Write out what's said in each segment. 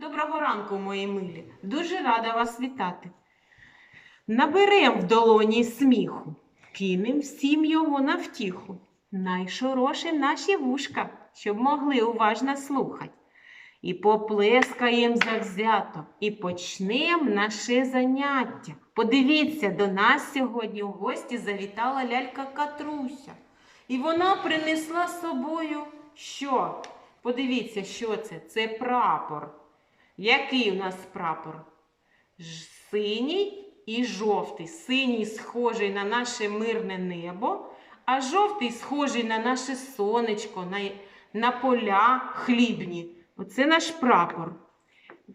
Доброго ранку, мої милі. Дуже рада вас вітати. Наберем в долоні сміху, кинем всім його на втіху. Найшорошим наші вушка, щоб могли уважно слухати. І поплескаєм завзято, і почнем наше заняття. Подивіться, до нас сьогодні у гості завітала лялька Катруся. І вона принесла з собою що? Подивіться, що це? Це прапор. Який у нас прапор? Синій і жовтий. Синій схожий на наше мирне небо, а жовтий схожий на наше сонечко, на, на поля хлібні. Оце наш прапор.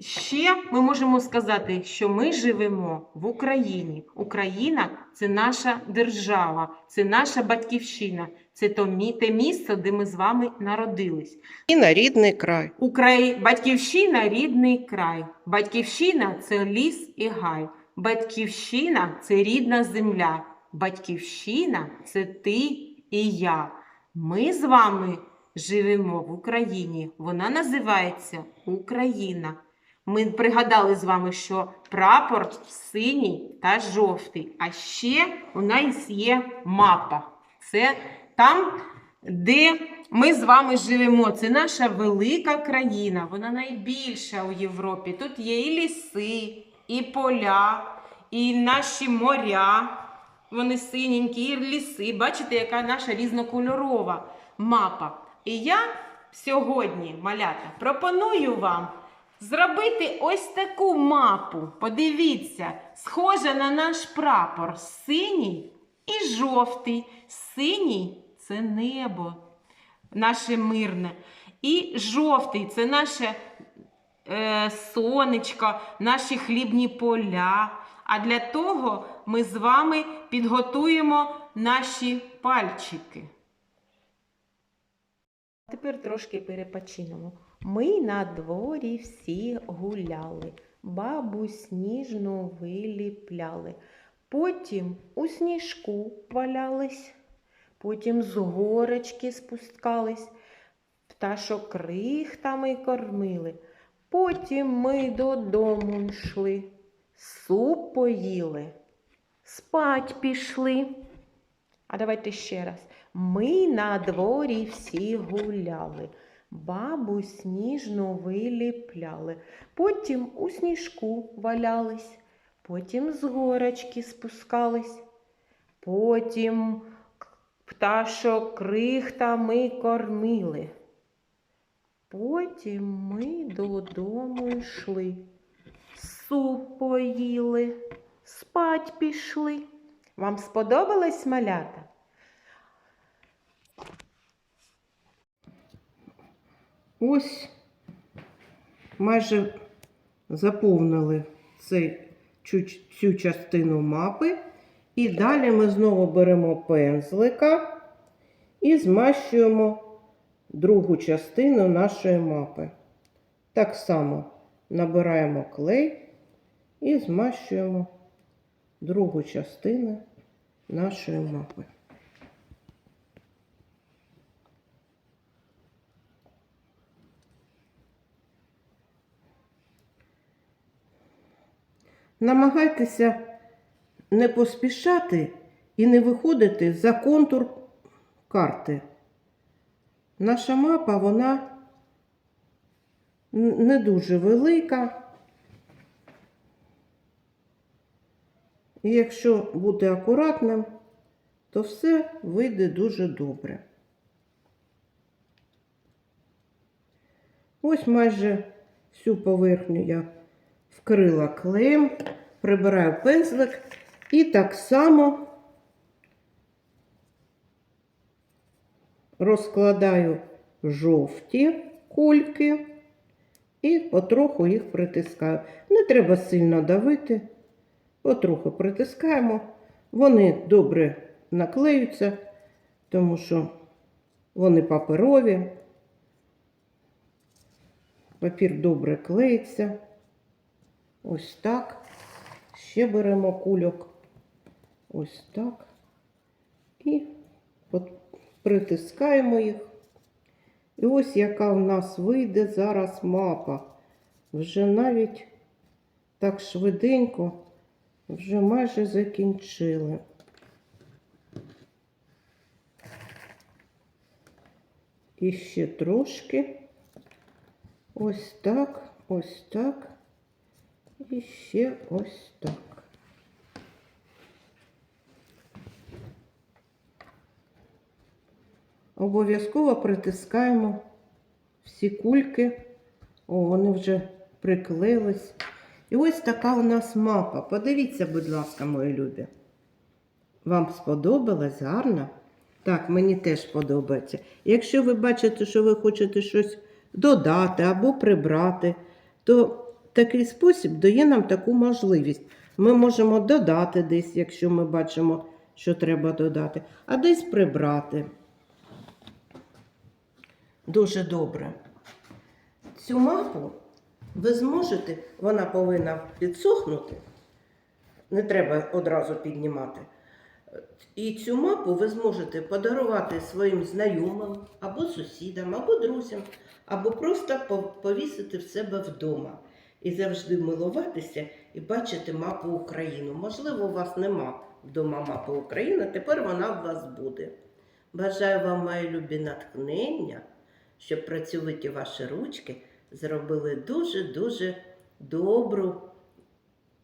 Ще ми можемо сказати, що ми живемо в Україні. Україна це наша держава, це наша батьківщина, це те місце, де ми з вами народились. І на рідний край. Украї... Батьківщина рідний край. Батьківщина це ліс і гай. Батьківщина це рідна земля. Батьківщина це ти і я. Ми з вами живемо в Україні. Вона називається Україна. Ми пригадали з вами, що прапор синій та жовтий. А ще у нас є мапа. Це там, де ми з вами живемо. Це наша велика країна. Вона найбільша у Європі. Тут є і ліси, і поля, і наші моря. Вони синенькі, і ліси. Бачите, яка наша різнокольорова мапа. І я сьогодні, малята, пропоную вам зробити ось таку мапу. Подивіться, схожа на наш прапор синій і жовтий. Синій це небо наше мирне. І жовтий це наше е, сонечко, наші хлібні поля. А для того ми з вами підготуємо наші пальчики. Тепер трошки перепочинемо. Ми на дворі всі гуляли, бабу сніжну виліпляли. Потім у сніжку валялись, потім з горочки спускались, пташок крихтами кормили. Потім ми додому йшли, суп поїли, спать пішли. А давайте ще раз. Ми на дворі всі гуляли, бабу сніжну виліпляли, потім у сніжку валялись, потім з горочки спускались, потім пташок крихтами кормили. Потім ми додому йшли, суп поїли, спать пішли. Вам сподобалось малята? Ось майже заповнили цей, цю, частину мапи. І далі ми знову беремо пензлика і змащуємо другу частину нашої мапи. Так само набираємо клей і змащуємо другу частину нашої мапи. Намагайтеся не поспішати і не виходити за контур карти. Наша мапа, вона не дуже велика. І якщо бути акуратним, то все вийде дуже добре. Ось майже всю поверхню я вкрила клеєм, прибираю пензлик і так само розкладаю жовті кульки і потроху їх притискаю. Не треба сильно давити, потроху притискаємо. Вони добре наклеються, тому що вони паперові. Папір добре клеїться. Ось так. Ще беремо кульок. Ось так. І притискаємо їх. І ось яка в нас вийде зараз мапа. вже навіть так швиденько, вже майже закінчили. І ще трошки. Ось так, ось так. І ще ось так. Обов'язково притискаємо всі кульки. О, вони вже приклеїлись. І ось така у нас мапа. Подивіться, будь ласка, мої любі. Вам сподобалось гарно? Так, мені теж подобається. Якщо ви бачите, що ви хочете щось додати або прибрати, то такий спосіб дає нам таку можливість. Ми можемо додати десь, якщо ми бачимо, що треба додати, а десь прибрати. Дуже добре. Цю мапу ви зможете, вона повинна підсохнути. Не треба одразу піднімати. І цю мапу ви зможете подарувати своїм знайомим, або сусідам, або друзям, або просто повісити в себе вдома. І завжди милуватися і бачити мапу України. Можливо, у вас нема вдома мапи України, тепер вона в вас буде. Бажаю вам, мої любі, натхнення, щоб працьовиті ваші ручки зробили дуже-дуже добру,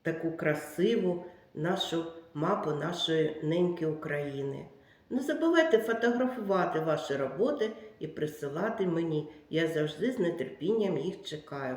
таку красиву нашу мапу нашої неньки України. Не забувайте фотографувати ваші роботи і присилати мені. Я завжди з нетерпінням їх чекаю.